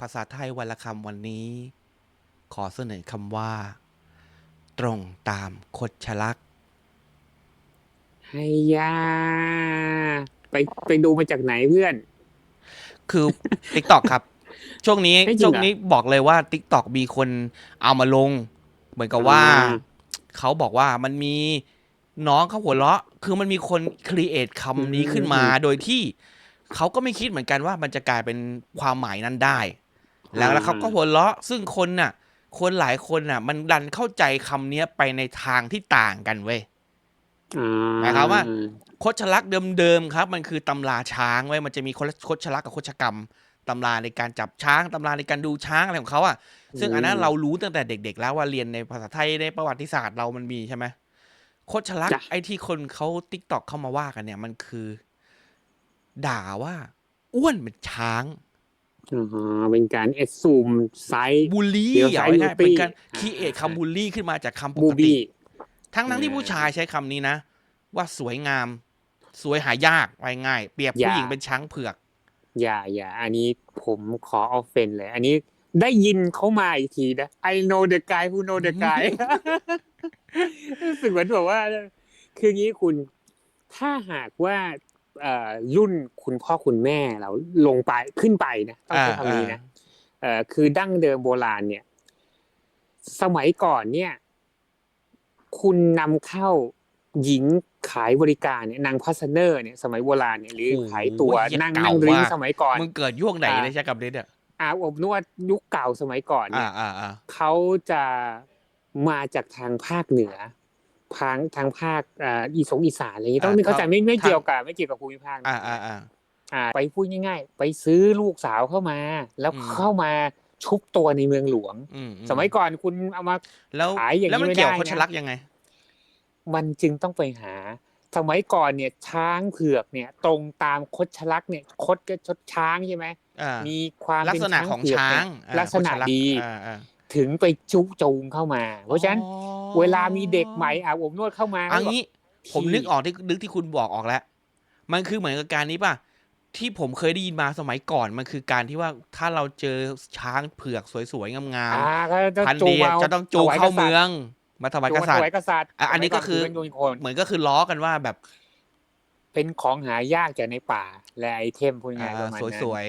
ภาษาไทยวันละคำวันนี้ ขอเสนอคำว่า ตรงตามคดชะลักให้ยาไปไปดูมาจากไหนเพื่อน คือ t ิ k t o k ครับ ช่วงนี้เฮ้ยจริงเหรอช่วงนี้บอกเลยว่า t ิ k t o k มีคนเอามาลง เหมือนกับว่า อ่า เขาบอกว่ามันมีน้องเขาหัวเราะ คือมันมีคนครีเอทคำนี้ขึ้นมา โดยที่เขาก็ไม่คิดเหมือนกันว่ามันจะกลายเป็นความหมายนั้นได้ แล้วแล้วเขาก็หัวเราะซึ่งคนน่ะ คนหลายคนน่ะ มันดันเข้าใจคำเนี้ยไปในทางที่ต่างกันเว้ยอ่หมายความว่าโคชลักษณ์เดิมๆครับ มันคือตำราช้างไว้ยมันจะมีโคชลักษณ์กับโคชกรรมตำราในการจับช้างตำราในการดูช้างอะไรของเขาอะซึ่งอันนั้นเรารู้ตั้งแต่เด็ก ๆ แล้วว่าเรียนในภาษาไทยในประวัติศาสตร์เรามันมีใช่ไหมโคชลักษณ์ไอ้ที่คนเขาติ๊กตอกเข้ามาว่ากันเนี่ยมันคือ ด่าว่า อ้วนเป็นช้าง อ่าเป็นการเอสซูมไซส์บูลลี่เดี๋ยวอย่าใช้ง่ายๆบูลลี่เป็นการอ่าคีเอทคำบูลลี่ขึ้นมาจากคำปบูกติบี้ทั้งทั้งๆที่อ่าผู้ชายใช้คำนี้นะ ว่าสวยงาม สวยหายากไว้ง่าย เปรียบผู้หญิงเป็นช้างเผือก อย่าอย่าอันนี้ผมขอออฟเฟนเลย อันนี้ได้ยินเขามาอีกทีนะ I know the guy who know the guy รู้สึกเหมือนแบบว่า คืองี้คุณ ถ้าหากว่าเอ่อ รุ่นคุณพ่อคุณแม่เราลงไปขึ้นไปนะต้องใช้อ่าคำนี้นะเอ่อคือดั้งเดิมโบราณเนี่ย สมัยก่อนเนี่ย คุณนำเข้าหญิงขายบริการเนี่ยนางพัสเนอร์เนี่ยสมัยโบราณเนี่ยหรือโอ้โหขายตัวเหี้ยนั่งเก่านั่งริ้งมากสมัยก่อนมึงเกิดย่วงไหนอ่าในใช้กับเดเนี่ยอาบอบนวดยุคเก่าสมัยก่อนเนี่อ่ายอ่าอ่าเขาจะมาจากทางภาคเหนือ ทางทางภาคอ่าอีสงอีสานอะไรอย่างนี้ต้องไม่เข้าใจไม่ไม่เกี่ยวกับไม่เกี่ยวกับภูมิภาคนะอ่าอ่าอ่าอ่าไปพูดง่าย ๆ ไปซื้อลูกสาวเข้ามา แล้วอืมเข้ามาชุบตัวในเมืองหลวงอืมสมัยก่อนคุณเอามาแล้วขายอย่างนี้แล้วมันไม่เกี่ยวได้กับโคชนะลักษณ์ยังไง มันจึงต้องไปหา สมัยก่อนเนี่ยช้างเผือกเนี่ย ตรงตามคดชลักษณ์เนี่ยคดก็ชดช้างใช่ไหมอ่ามีความลักเป็นษณะช้างของเผือกช้าเนี่งยอ่าลักษณะโคชกษณ์ดีอ่าอ่าถึงไปจุจูงเข้ามา เพราะฉะนั้นอ๋อ เวลามีเด็กใหม่อาบอบนวดเข้ามาอันนี้พี่ผมนึกออกที่นึกที่คุณบอกออกแล้ว มันคือเหมือนกับการนี้ป่ะ ที่ผมเคยได้ยินมาสมัยก่อนมันคือการที่ว่าถ้าเราเจอช้างเผือกสวยๆงามอ่าก็จะๆพันจูงเดียมาจะต้องจูงเข้าเมือง มาถวายจูกงมาษัตถริวายย์กษัตริย์อะอันนี้ก็คือสมัยนเป็นคนเหมือนก็คือล้อกันว่าแบบ เป็นของหายากจากในป่า และไอเทมพวกนี้อ่าประมาณนั้นสวย